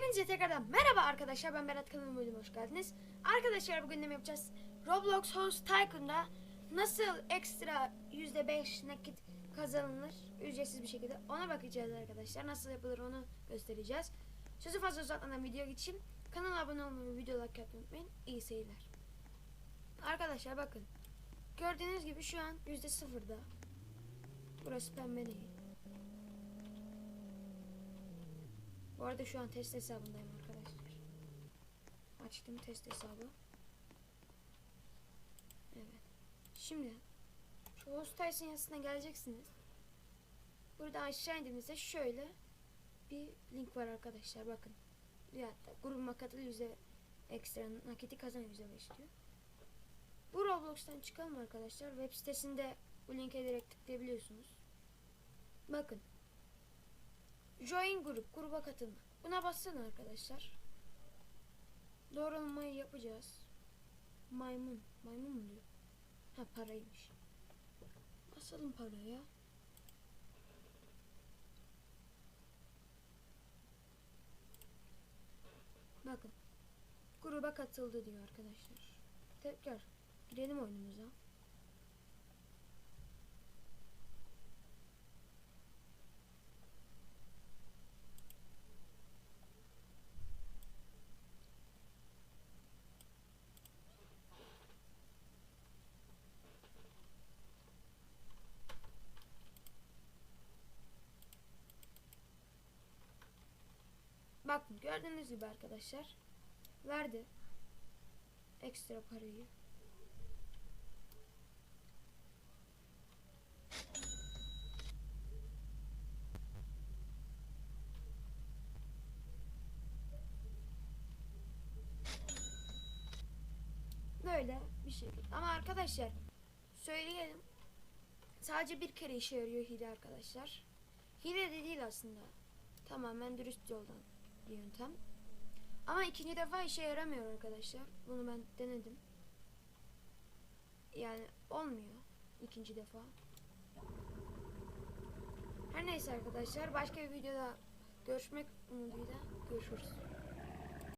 Hepinize tekrardan merhaba arkadaşlar ben Berat kanalıma hoş geldiniz. Arkadaşlar bugün ne yapacağız? Roblox Host Tycoon'da nasıl ekstra %5 nakit kazanılır ücretsiz bir şekilde ona bakacağız arkadaşlar. Nasıl yapılır onu göstereceğiz. Sözü fazla uzatmadan video geçeyim. Kanala abone olmayı video like yapmayı unutmayın. İyi seyirler. Arkadaşlar bakın. Gördüğünüz gibi şu an %0'da. Burası pembe değil. Bu arada şu an test hesabındayım arkadaşlar. Açtım test hesabı. Evet. Şimdi şu host Tyson yazısına geleceksiniz. Burada aşağı indiğinizde şöyle bir link var arkadaşlar bakın. Ya da grubuma katıl yüze ekstra nakiti kazan yüze diyor. Bu Roblox'tan çıkalım arkadaşlar. Web sitesinde bu linke direkt tıklayabiliyorsunuz. Bakın. Join grup, gruba katılma. Buna bassana arkadaşlar. Doğrulamayı yapacağız. Maymun, maymun mu diyor? Ha paraymış. Basalım paraya. Bakın. Gruba katıldı diyor arkadaşlar. Tekrar girelim oyunumuza. Bakın gördüğünüz gibi arkadaşlar. Verdi. Ekstra parayı. Böyle bir şey. Ama arkadaşlar söyleyelim. Sadece bir kere işe yarıyor hile arkadaşlar. Hile de değil aslında. Tamamen dürüst yoldan bir yöntem. Ama ikinci defa işe yaramıyor arkadaşlar. Bunu ben denedim. Yani olmuyor ikinci defa. Her neyse arkadaşlar başka bir videoda görüşmek umuduyla görüşürüz.